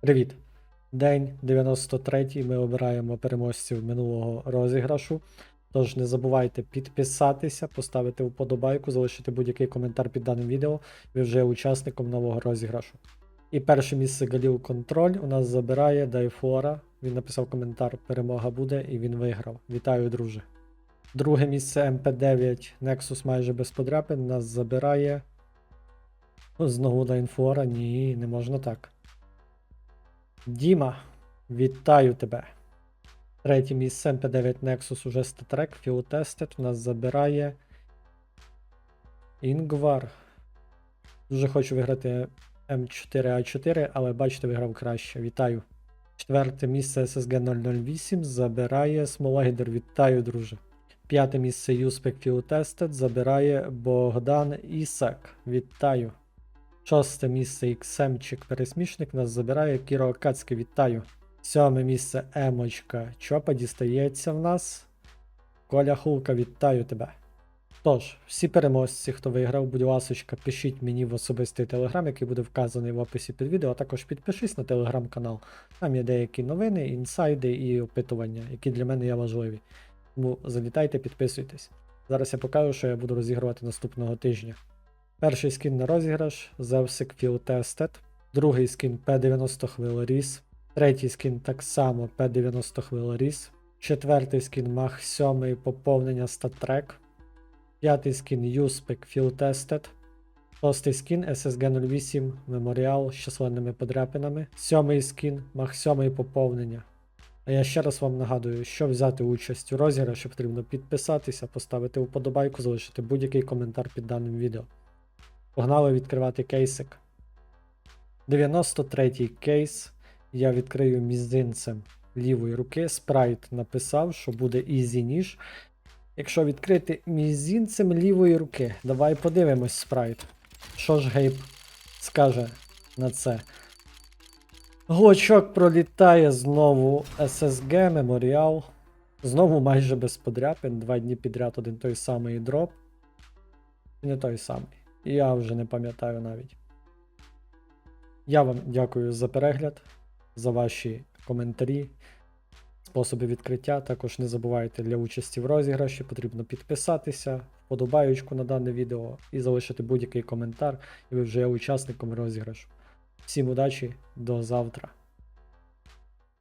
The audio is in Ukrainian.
Привіт! День 93 ми обираємо переможців минулого розіграшу. Тож не забувайте підписатися, поставити вподобайку, залишити будь-який коментар під даним відео. Ви вже є учасником нового розіграшу. І перше місце Галіл Контроль у нас забирає Дайфора. Він написав коментар Перемога буде і він виграв. Вітаю, друже. Друге місце МП9 Nexus майже без подряпин нас забирає. Знову Дайнфора. Ні, не можна так. Діма, вітаю тебе. Третє місце MP9 Nexus уже статрек, Фіотестед у нас забирає. Інгвар. Дуже хочу виграти М4А4, але бачите, виграв краще. Вітаю. Четверте місце SSG 008 забирає Смолагідер. Вітаю, друже. П'яте місце Юспек Фіотестед забирає Богдан Ісак. Вітаю. Шосте місце XM-чик пересмішник нас забирає Кіро Акацький, вітаю. Сьоме місце Емочка Чопа дістається в нас. Коля Хулка, вітаю тебе. Тож, всі переможці, хто виграв, будь ласочка, пишіть мені в особистий телеграм, який буде вказаний в описі під відео, а також підпишись на телеграм-канал. Там є деякі новини, інсайди і опитування, які для мене є важливі. Тому залітайте, підписуйтесь. Зараз я покажу, що я буду розігрувати наступного тижня. Перший скін на розіграш Zevsik Field Tested. Другий скін P90 Хвилоріс. Третій скін так само P90 Хвилоріс. Четвертий скін Mach 7 поповнення StatTrack. П'ятий скін USPEC Field Tested. Шостий скін SSG 08 Memorial з численними подряпинами. Сьомий скін Mach 7 поповнення. А я ще раз вам нагадую, що взяти участь у розіграші потрібно підписатися, поставити вподобайку, залишити будь-який коментар під даним відео. Погнали відкривати кейсик. 93-й кейс. Я відкрию мізинцем лівої руки. Спрайт написав, що буде ізі ніж. Якщо відкрити мізинцем лівої руки, давай подивимось спрайт. Що ж Гейб скаже на це? Глочок пролітає знову SSG, Меморіал. Знову майже без подряпин. Два дні підряд один той самий дроп. Не той самий. Я вже не пам'ятаю навіть. Я вам дякую за перегляд, за ваші коментарі, способи відкриття. Також не забувайте для участі в розіграші, потрібно підписатися, вподобаючку на дане відео і залишити будь-який коментар, і ви вже є учасником розіграшу. Всім удачі, до завтра.